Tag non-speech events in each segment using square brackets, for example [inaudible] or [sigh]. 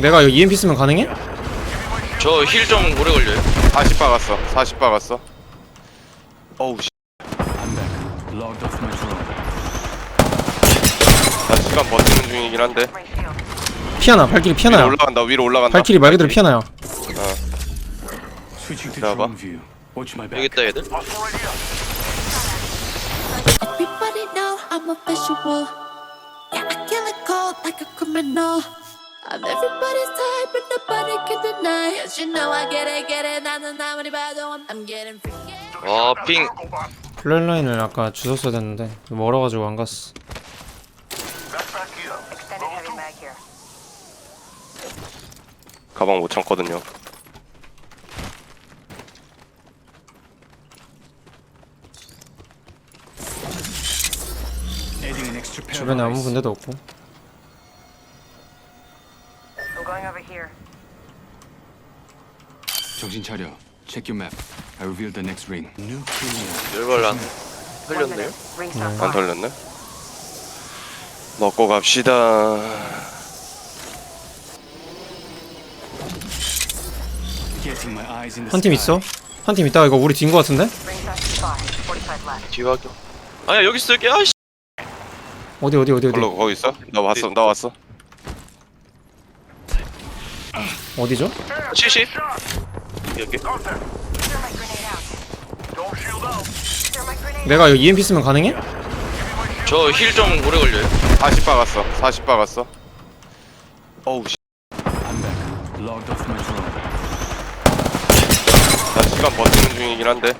내가 이거 EMP 쓰면 가능해? 저 힐 좀 오래 걸려요. 40 박았어 40 박았어 어우 씨. I'm back. Logged off my drone. 나 시간 버티는 중이긴 한데 피하나 발길이 위로 피하나요 올라간다 위로 올라간다 발길이 말 그대로 피하나요 Switching to Bravo. drone view. Watch my 여기 back. 있다 얘들. Everybody know I'm a visual. Yeah, I kill it cold like a criminal. I'm everybody's type, but nobody can deny. Cause you know I get it, get it. 나는 아무리 봐도 I'm, I'm getting freaky. 아 핑. 플랫라인을 아까 주웠어야 됐는데 멀어가지고 안 갔어. 가방 못 참거든요 주변에 아무. 군데도 없고 here. 정신 차려. Check your map. I revealed the next ring. New kill. 열발 안 One 흘렸네요. minute. Ring's not 안 far. 털렸네 먹고 갑시다 Getting my eyes in the 한 팀 sky. 있어? 한 팀 있다가 이거 우리 뒤인 거 같은데? Ring's not too far. 45 left. 뒤확인. 아니야 여기 있을게. 아씨. 어디 어디 어디 어디 걸로 거기 있어? 나 왔어 나 왔어 어디죠? 70. 여기. 내가 이거 EMP 쓰면 가능해? 저 힐 좀 오래 걸려요. 40 박았어 40 박았어 어우 씨. I'm back. Logged off my drone. 나 시간 버티는 중이긴 한데.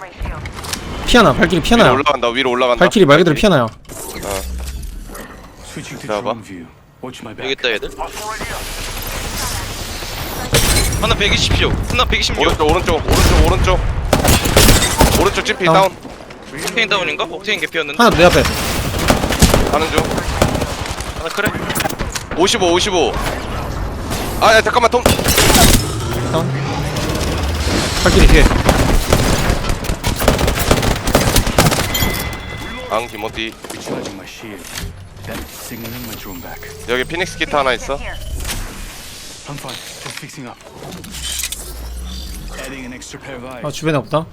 피하나 발길이 위로 피하나요 올라간다 위로 올라간다 발길이 말 그대로 피하나요 Switching to Bravo. drone view. Watch my 여기. 있다 얘들. 하나 120요. 하나 126. 오른쪽 오른쪽 오른쪽 오른쪽 오른쪽 찌피 다운. 다운 옥테인 다운인가? 옥테인 개피였는데. 하나 내 앞에 가는 중 하나 그래. 55 55 아야 잠깐만 톰 다운 발길이 뒤에 앙 김어디 Recharging my shield. Then signaling my drone back. 여기 피닉스 기타 하나 있어 Here. I'm fine. Just fixing up. Adding an extra pair of eyes. 아 주변에 없다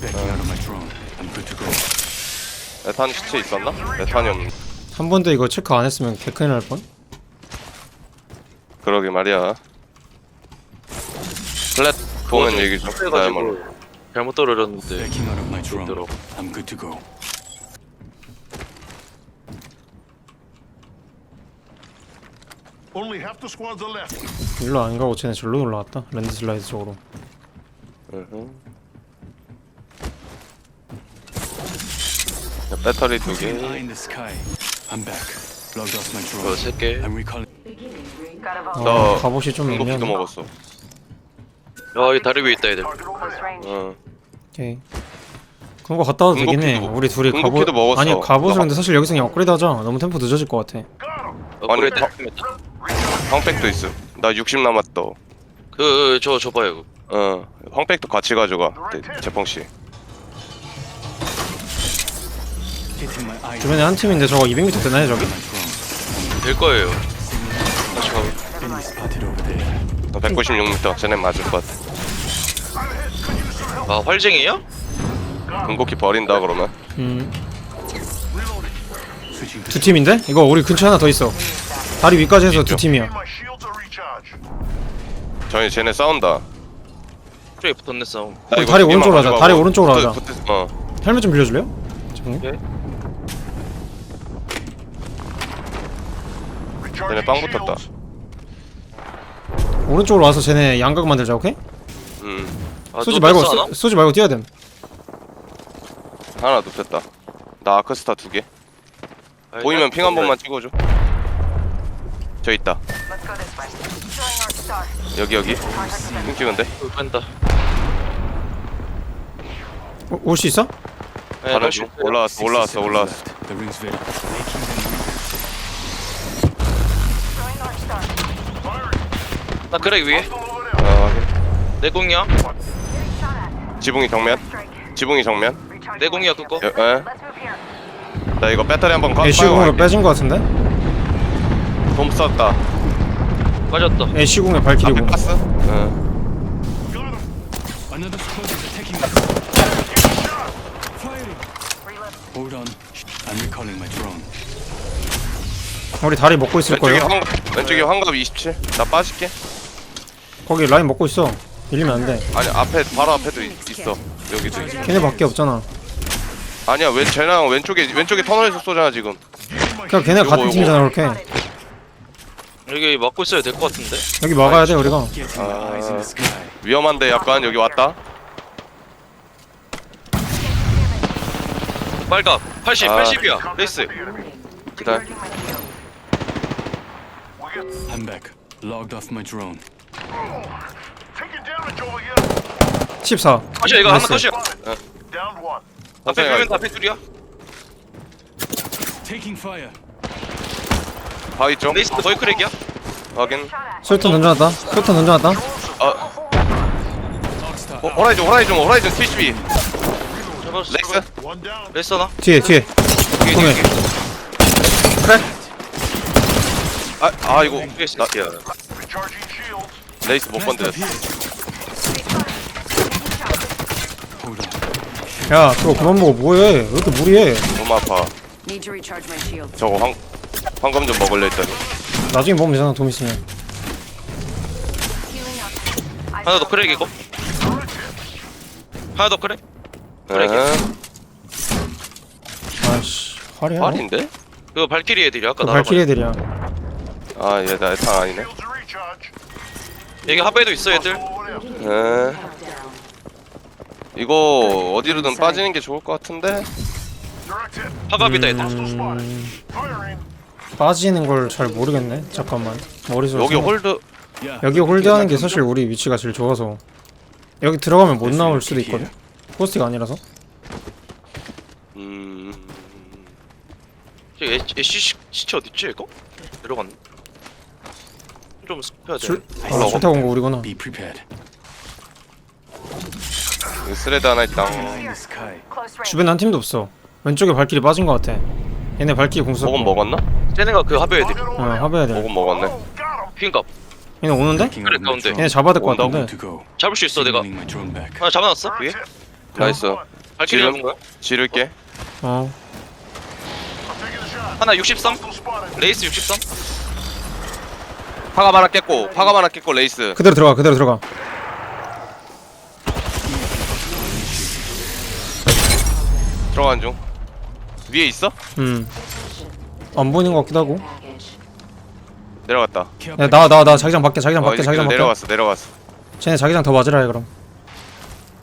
Backing out of my drone. I'm good to go. 메탄 시체 있었나? 메탄이 없는 한 번도 이거 체크 안 했으면 개큰일 날뻔 그러게 말이야 플랫 보면 얘기 좀 나야말로 그래가지고 잘못 떨어졌는데. Backing out of my drone. 들어. I'm good to go. Only half the squads are left. 일로 안 가고 쟤네 절로 올라왔다 랜드 슬라이드 쪽으로 으흠. 배터리 Putting an eye 두개 in the sky. I'm back. Logged off my drone. 세 개. I'm recalling. 어, 너 갑옷이 좀 중독기도 애매하네 먹었어 야 여기 다리 위에 있다 얘들. Close range. 응 오케이 그런 거 갔다 와도 되긴 해 궁극기도- 우리 둘이 갑옷 궁극기도 먹었어. 아니 갑옷을 너- 근데 사실 여기서 그냥 업그레이드 하자 너무 템포 늦어질 것 같아 업그레이드 더- 했습니다. 황백도 있어 나 60 남았다 그저 줘봐요. 그거. 어 황백도 같이 가져가 대- 재펑씨 my eyes 주변에 한 팀인데 저거 200m 되나요 저기? 될 거예요. 다시. 너 196m 쟤네 맞을 것 같아 아 활쟁이야? 궁극기 버린다 그러면 음두 팀인데? 이거 우리 근처에 하나 더 있어 다리 위까지 해서 두 팀이야. 저희 쟤네 싸운다 쪽에 붙었네 싸움. 나 우리 이거 다리 두 개만 오른쪽으로 하자. 가져가고 다리 오른쪽으로 붙어- 하자. 붙어- 어 헬멧 좀 빌려줄래요? 예? 쟤네 빵 붙었다 오른쪽으로 와서 쟤네 양각 만들자 오케이? 음 아, 쏘지 또 말고 하나? 쏘, 쏘지 말고 뛰어야 됨 하나 눕혔다 나 아크스타 두개 아니, 보이면 나- 핑한 번만 찍어줘 저 있다. 여기 여기 핑 찍은데 또 뺀다. 올 수 있어? 네, 중 올라와. 올라왔어 60 올라왔어 올라왔어. 나 그래 위에. 아, 확인. 내 공이야. 지붕이 정면. 지붕이 정면 내 공이야. 그거. 여, 에? 나 이거 배터리 한번 가 애쉬공으로 빼진 거 같은데? 돔 썼다 빠졌다 애 시공에 앞에 발키리고 봤어? 응. Got him. Another squad is attacking me. Firing. Reload. Hold on. I'm recalling my drone. 우리 다리 먹고 있을 왼쪽에 거예요 황 왼쪽에 황갑 27. 나 빠질게. 거기 라인 먹고 있어 밀리면 안 돼 아니 앞에 바로 앞에도 있, 있어. 여기도 있어. 걔네 밖에 없잖아 아니야 왜 쟤랑 왼쪽에 왼쪽에 터널에서 쏘잖아 지금. 그냥 걔네 같은 요거, 팀이잖아 그렇게 여기 막고 있어야 될 것 같은데 여기 막아야 돼 우리가 sky. 위험한데 약간 여기 왔다. 빨각 80 아. 80이야 레이스 기다려. Recharging my shield. We get I'm back. Logged off my drone. taking damage over here. 14 컷이야 이거 하나 나이스. 컷이야 one. 앞에 가. 앞에 둘이야 Taking fire. 바 있죠? 레이스 거의 크랙이야 확인. 술탄 던져놨다 술탄 던져놨다 어 Lockstar. 호- 호라이즌 호라이즌 호라이즌 72. 잡았어 렉스. 레이스 하나 뒤에 뒤에 뒤에 통해. 뒤에 그래 아, 아 이거 뒤에 나 shields. 레이스 못 건드. 야 그거 그만 먹어 뭐해 왜 이렇게 무리해 너무 아파. Need to recharge my shield. 저거 황 황금 좀 먹을래 했더니. 나중에 먹으면 되잖아 돈 있으면 하나 더 크랙 이거 하나 더 크랙 크랙이야 응. 아씨 화려해 활인데? 그거 발키리 애들이 아까 그 나랑 발키리 애들이야 아얘나 애탕 아니네. 여기 하베도 있어 애들 there. 응. 이거 어디로든 빠지는 게 좋을 것 같은데. 화갑이다 애들. 음. 빠지는 걸 잘 모르겠네 잠깐만 머릿속에 여기 생각- 홀드. 여기 홀드하는 게 사실 우리 위치가 제일 좋아서 여기 들어가면 못 나올 수도 있거든 포스트가 아니라서 음. 애- 애쉬 시- 시체 어딨지 이거? 내려갔네 좀 스킵해야 돼 줄, 아, 줄 타고 온 거 우리구나 Be prepared. 여기 스레드 하나 있다. Eye in the sky. Close range. 주변에 한 팀도 없어 왼쪽에 발길이 빠진 거 같아 얘네 발길이 공수 먹은 먹었나? 쟤네가 그 하베 애들 어 합해야 돼 먹은 먹었네. Got him. 핑갑 얘네 오는데? My 가운데. 얘네. 잡아야 될 것 온다고? 같은데. 잡을 수 있어 내가. 하나 잡아놨어 위에. 나이스. 발키리 지금? 잡은 거야 지를게. 어. 하나 63 Hostile spotted. 레이스 63 파갑 하나 깼고 파갑 하나 깼고 레이스. 그대로 들어가 그대로 들어가 들어간 중. 위에 있어? 음 안 보이는 것 같기도 하고 내려갔다. 야 나와 나와 나 자기장 밖에 자기장 어, 밖에 이제 자기장 밖에 내려갔어 내려갔어. 쟤네 자기장 더 맞으라 해 그럼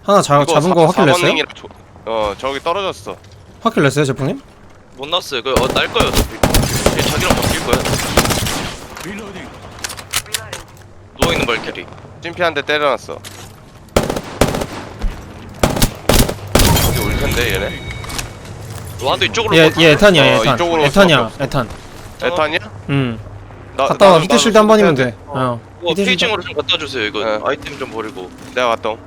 하나 자, 이거 잡은 사- 거 확인 냈어요? 조- 어 저기 떨어졌어. 확인 냈어요 제품님? 못 났어요 그날 거야 어차피 얘 자기랑 바뀔 거야 Reloading. 누워 있는 발키리 찜피 한대 때려놨어. 여기 올 텐데 얘네. 너한테 이쪽으로 얘, 가. 얘 에탄이야 얘 어, 에탄 이쪽으로 에탄이야 수밖에 에탄 에탄이야? 음나 갔다 와 히트 실드 한 번 이면 쏠 때. 돼어 이거 페이징으로 좀 갖다 주세요 이거 네. 아이템 좀 버리고 내가 갔다. 옴.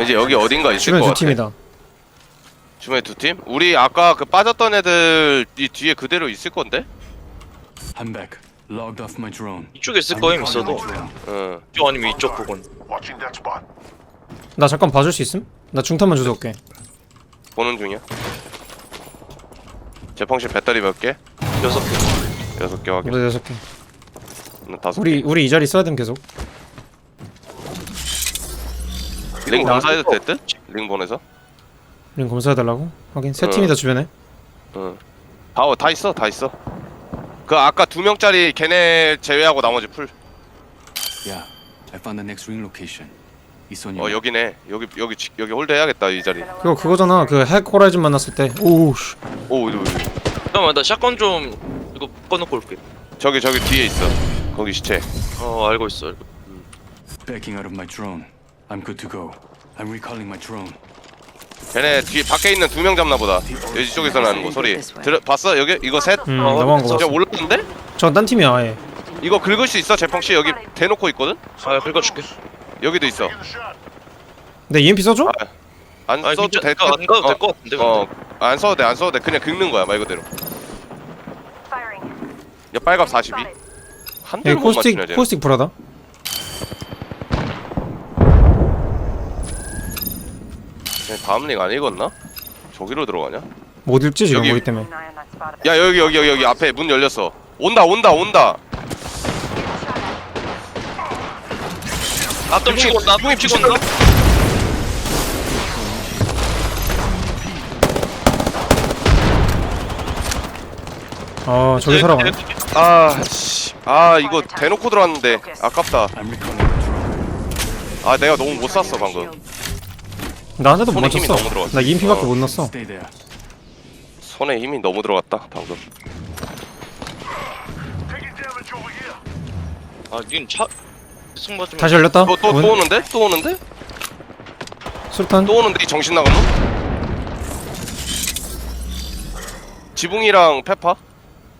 이제 여기 어딘가 있을 주변 것두 같아. 팀이다 주변에 두 팀? 우리 아까 그 빠졌던 애들 이 뒤에 그대로 있을 건데? I'm back. Logged off my drone. 이쪽에 있을 거임 있어도. 응. 이쪽 아니면 이쪽 부분 Watching that spot. 나 잠깐 봐줄 수 있음? 나 중탄만 주워 올게 보는 중이야. 제펑실 배터리 몇 개? 여섯 개 여섯 개 확인. 우리 여섯 개 나 다섯 우리 우리 이 자리 써야 됨 계속 개. 링 검사해도 나올 됐듯? 링 보내서? 링 검사해달라고? 확인 세 어. 팀이다 주변에 응. 다, 어, 다 있어, 다 있어. 그 아까 두 명짜리 걔네 제외하고 나머지 풀. Yeah. I found the next ring location. On 어 여기네. 여기 여기 지- 여기 홀드 해야겠다 이 자리. 그거 그거잖아 그 핵 호라이즌 만났을 때 오우 씨. 오, 이거. 잠깐만 나 샷건 좀 이거 꺼놓고 올게 저기 저기 뒤에 있어. 거기 시체. 어 알고 있어 알고 backing out of my drone. I'm good to go. I'm recalling my drone. 걔네 뒤에 밖에 있는 두 명 잡나 보다. 여기 쪽에서 나는 거 소리. 들어 봤어? 여기 이거 셋? 음 어, 넘어간 거저 같아 올랐는데? 저건 딴 팀이야 아예 이거 긁을 수 있어 제펑 씨 여기 대놓고 있거든? 아 긁어줄게 여기도 있어. 내 EMP 써줘? 안 아니 써도 진짜 될안 가도 될것 같은데 근데 어, 안 써도 돼, 안 써도 돼. 그냥 긁는 거야 말 그대로. 야 빨갑 42. 한 여기 대를 못 코스틱 맞추냐 쟤. 코스틱 불하다 쟤 다음 링 안 읽었나? 저기로 들어가냐? 못 읽지 지금 여기. 우리 때문에. 야 여기 여기 여기 여기 앞에 문 열렸어. 온다 온다 온다. 나좀 치고 나 지붕이 치고. 온다. 아 저기 살아가네 아 씨. 아 이거 대놓고 들어왔는데 아깝다. 아 내가 너무 못 쐈어 방금. Shield. 나한 대도 못 손에 힘이 맞췄어 너무 들어갔어. 나 EMP밖에 어. 못 Stay there. 손에 힘이 너무 들어갔다 방금. Here. 아닌 차 승 맞으면 다시 열렸다 또또또 문. 오는데? 또 오는데? 술탄 또 오는데 이 정신 나간 놈? 지붕이랑 페파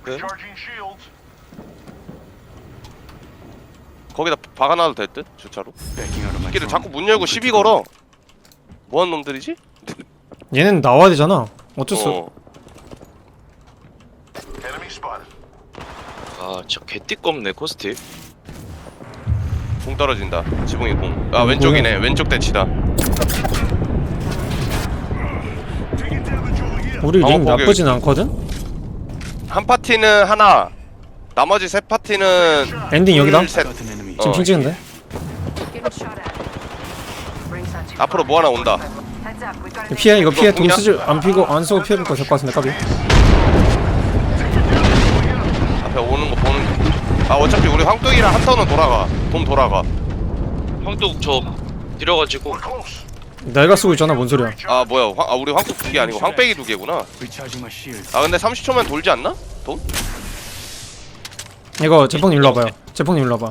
Charging shields. 거기다 박아놔도 될 듯? 주차로 drone. 자꾸 문 열고 시비. 걸어 뭐한 놈들이지? [laughs] 얘는 나와야 되잖아 어쩔 수 어. Enemy spotted. 아 진짜 개띠껍네 코스틱 공 떨어진다 지붕이 공아 음, 왼쪽이네 왼쪽 대치다. 우리 방어 링 포격. 나쁘진 않거든 한 파티는 하나 나머지 세 파티는 엔딩 여기다 둘, 셋. 지금 어. 핑 찍은데 앞으로. 뭐 하나 온다 피해 이거 피해? 돈 쓰지 안 피고 안 쓰고 피해 볼 거 될것 같은데 까비 앞에 오는 거 아 어차피 우리 황뚝이랑 한 턴은 돌아가 돈 돌아가 형도 저 close. 내가 쓰고 있잖아 뭔 소리야 아 뭐야 황, 아 우리 황뚝 두 개 아니고 황빼기 두 개구나 Recharging my shields. 아 근데 30초면 돌지 않나? 돈? 이거 제폭님 일로 와봐요 제폭님 일로 와봐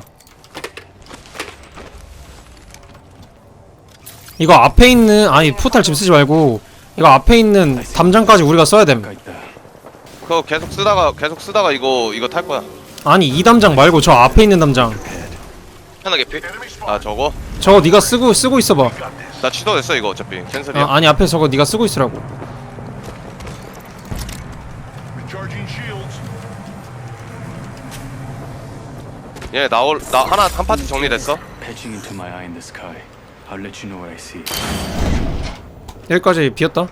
이거 앞에 있는 아니 포탈 지금 쓰지 말고 이거 앞에 있는 담장까지 우리가 써야 there. 그거 계속 쓰다가 계속 쓰다가 이거 이거 탈 거야 아니 이 담장 말고 저 앞에 있는 담장 하나 개피 spotted. 아 저거? 저거 네가 쓰고 쓰고 있어봐. 나 취소됐어 이거 어차피 캔슬이야 아, 아니 앞에 저거 네가 쓰고 있으라고 Recharging shields. 얘 나올 나 하나 한 파티 정리됐어 Patching into my eye in the sky. I'll let you know what I see. 여기까지 비었다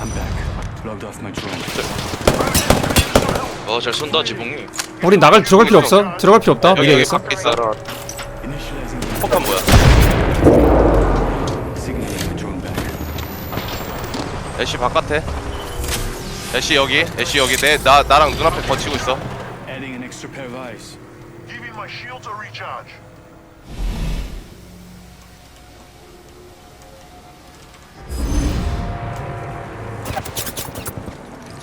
I'm back. Logged off my drone. 어잘 쏜다 지붕이 우리 나갈 들어갈 필요 없어 들어갈 필요 없다 여기 여기 미래겠어 밖에 있어 Initializing 폭탄 뭐야 signaling my drone back. 애쉬 바깥에 애쉬 여기 애쉬 여기 내 나 나랑 눈앞에 거치고 있어 Adding an extra pair of eyes. Giving my shields a recharge.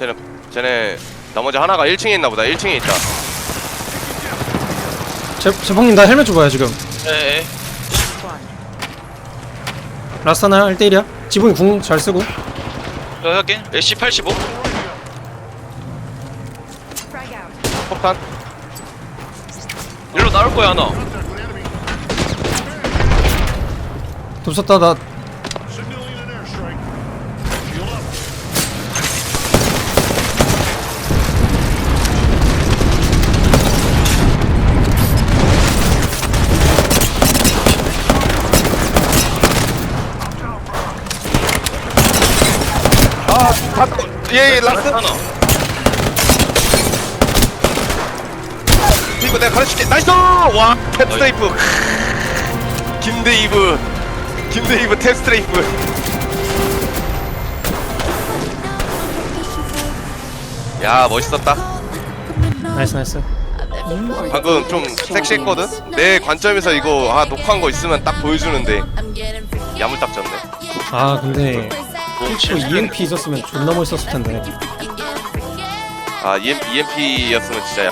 쟤네 쟤네 나머지 하나가 1층에 있나 보다. 1층에 있다. 제, 제폭님 나 헬멧 줘봐요 지금. 에에 라스타나 1대1이야? 지붕이 궁 잘 쓰고. 야 할게 애쉬 85 Frag out. 폭탄. 일로 나올 거야 하나. Contact with enemy. 돕 썼다 나 예 예 라스트 하나. 이거 내가 가르칠게. 나이스! 와 탭스트레이프. 김대이브. 김대이브 탭스트레이프. 야 멋있었다. 나이스 나이스. 방금 좀 섹시했거든? 내 관점에서 이거 아 녹화한 거 있으면 딱 보여주는데. 야물딱 졌네. 아 근데 칠- EMP 있었으면 존나 멋있었을 텐데. 아 EMP였으면 진짜